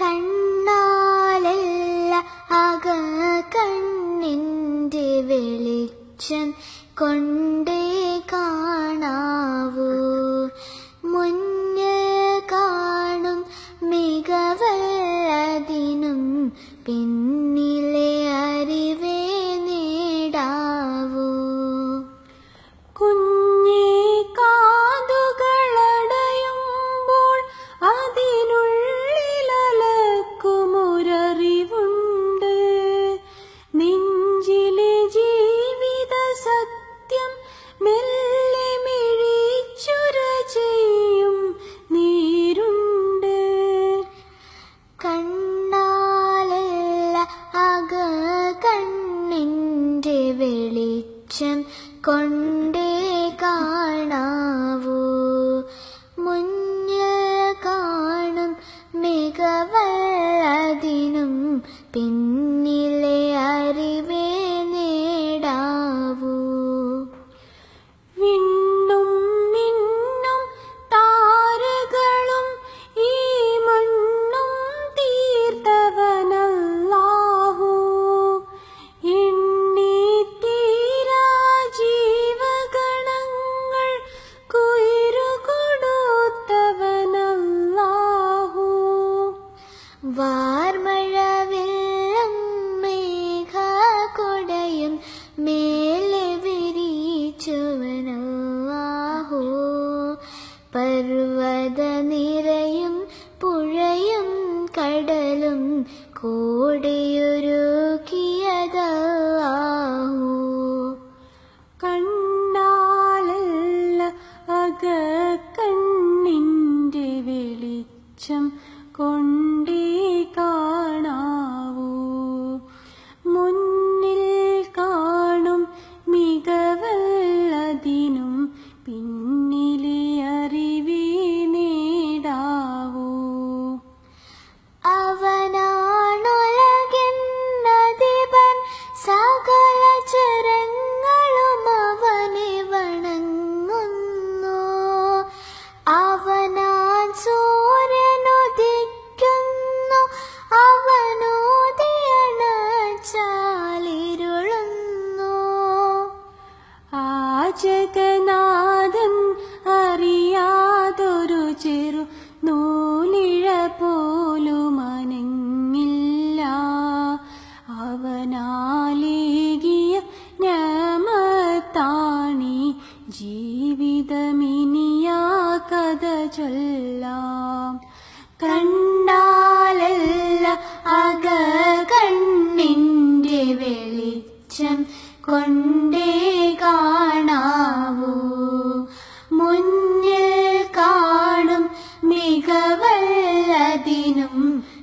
കണ്ണാലല്ല അക കണ്ണിന്റെ വെളിച്ചം കൊണ്ടേ കാണാവൂ. മുന്നിൽ കാണും മികവല്ലതിനും പിന്നെ മെല്ലെ കൊണ്ടേ കാണാവൂ. മുന്നിൽ കാണും മികവല്ലതിനും പിന്നെ കോടിയൊരു വാചകനാദം അറിയാതൊരു ചെറു നൂലിഴ പോലുമനങ്ങില്ല അവനാലേകിയ ഞമത്താണി ജീവിതമിനിയാ കഥ ചൊല്ല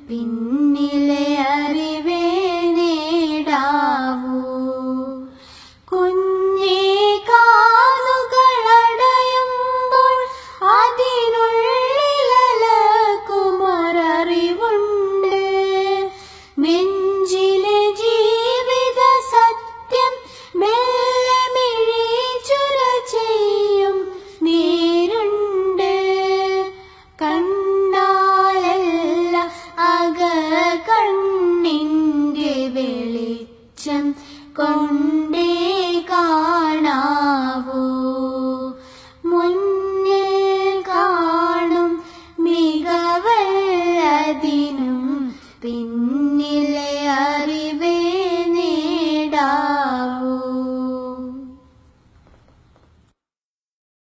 பின் கொண்ட